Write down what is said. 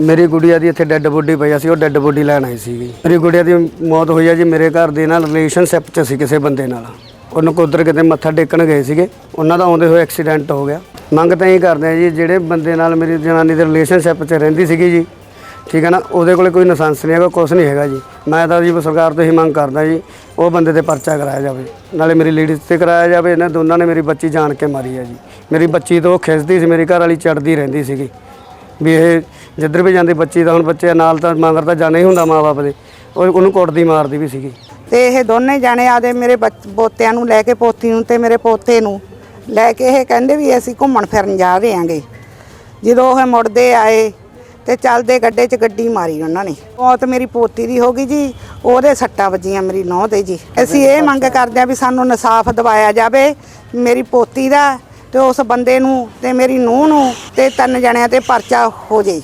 ਮੇਰੀ ਗੁੜੀਆ ਦੀ ਇੱਥੇ dead body ਪਈ ਆ ਸੀ, ਉਹ ਡੈੱਡ ਬੋਡੀ ਲੈਣ ਆਈ ਸੀਗੀ। ਮੇਰੀ ਗੁੜੀਆ ਦੀ ਮੌਤ ਹੋਈ ਆ ਜੀ, ਮੇਰੇ ਘਰ ਦੇ ਨਾਲ ਰਿਲੇਸ਼ਨਸ਼ਿਪ 'ਚ ਸੀ ਕਿਸੇ ਬੰਦੇ ਨਾਲ। ਉਹਨੂੰ ਕੁਦਰ ਕਿਤੇ ਮੱਥਾ ਟੇਕਣ ਗਏ ਸੀਗੇ, ਉਹਨਾਂ ਦਾ ਆਉਂਦੇ ਹੋਏ ਐਕਸੀਡੈਂਟ ਹੋ ਗਿਆ। ਮੰਗ ਤਾਂ ਇਹ ਕਰਦੇ ਆ ਜੀ, ਜਿਹੜੇ ਬੰਦੇ ਨਾਲ ਮੇਰੀ ਜਨਾਨੀ ਦੇ ਰਿਲੇਸ਼ਨਸ਼ਿਪ 'ਚ ਰਹਿੰਦੀ ਸੀਗੀ ਜੀ, ਠੀਕ ਹੈ ਨਾ, ਉਹਦੇ ਕੋਲੇ ਕੋਈ ਲਾਇਸੈਂਸ ਨਹੀਂ ਹੈਗਾ, ਕੁਛ ਨਹੀਂ ਹੈਗਾ ਜੀ। ਮੈਂ ਤਾਂ ਜੀ ਸਰਕਾਰ ਤੋਂ ਹੀ ਮੰਗ ਕਰਦਾ ਜੀ, ਉਹ ਬੰਦੇ ਤੇ ਪਰਚਾ ਕਰਾਇਆ ਜਾਵੇ। ਨਾਲੇ ਮੇਰੀ ਲੇਡੀਜ਼ ਤੇ ਕਰਾਇਆ ਜਾਵੇ, ਇਹਨਾਂ ਦੋਨਾਂ ਨੇ ਮੇਰੀ ਬੱਚੀ ਜਾਣ ਕੇ ਮਾਰੀ ਹੈ ਜੀ। ਮੇਰੀ ਬੱਚੀ ਤੋਂ ਉਹ ਖਿੱਚਦੀ ਸੀ, ਮੇਰੀ ਘਰ ਵਾਲੀ ਚੜਦੀ ਰਹਿੰਦੀ ਸੀਗੀ। ਵੀ ਇਹ ਜਿੱਧਰ ਵੀ ਜਾਂਦੀ ਬੱਚੀ ਦਾ ਹੁਣ ਬੱਚੇ ਨਾਲ ਤਾਂ ਮਗਰ ਤਾਂ ਜਾਣਾ ਹੀ ਹੁੰਦਾ ਮਾਪੇ ਦੇ। ਉਹ ਉਹਨੂੰ ਕੁੱਟਦੀ ਮਾਰਦੀ ਵੀ ਸੀਗੀ। ਤੇ ਇਹ ਦੋਨੇ ਜਾਣੇ ਆਦੇ ਮੇਰੇ ਪੋਤਿਆਂ ਨੂੰ ਲੈ ਕੇ ਪੋਤੀ ਨੂੰ ਤੇ ਮੇਰੇ ਪੋਤੇ ਨੂੰ ਲੈ ਕੇ ਇਹ ਕਹਿੰਦੇ ਵੀ ਅਸੀਂ ਘੁੰਮਣ ਫਿਰਨ ਜਾ ਰਹੇ ਆਂਗੇ। ਜਦੋਂ ਉਹ ਮੁੜਦੇ ਆਏ ਤੇ ਚੱਲਦੇ ਗੱਡੇ 'ਚ ਗੱਡੀ ਮਾਰੀ ਉਹਨਾਂ ਨੇ। ਮੌਤ ਮੇਰੀ ਪੋਤੀ ਦੀ ਹੋ ਗਈ ਜੀ ਉਹਦੇ ਸੱਟਾਂ ਵੱਜੀਆਂ ਮੇਰੀ ਨੌਂ ਤੇ ਜੀ। ਅਸੀਂ ਇਹ ਮੰਗ ਕਰਦੇ ਆ ਵੀ ਸਾਨੂੰ ਇਨਸਾਫ ਦਿਵਾਇਆ ਜਾਵੇ ਮੇਰੀ ਪੋਤੀ ਦਾ ਤੇ ਉਸ ਬੰਦੇ ਨੂੰ ਤੇ ਮੇਰੀ ਨੂੰਹ ਨੂੰ ਤੇ ਤਿੰਨ ਜਣਿਆਂ ਤੇ ਪਰਚਾ ਹੋ ਜੇ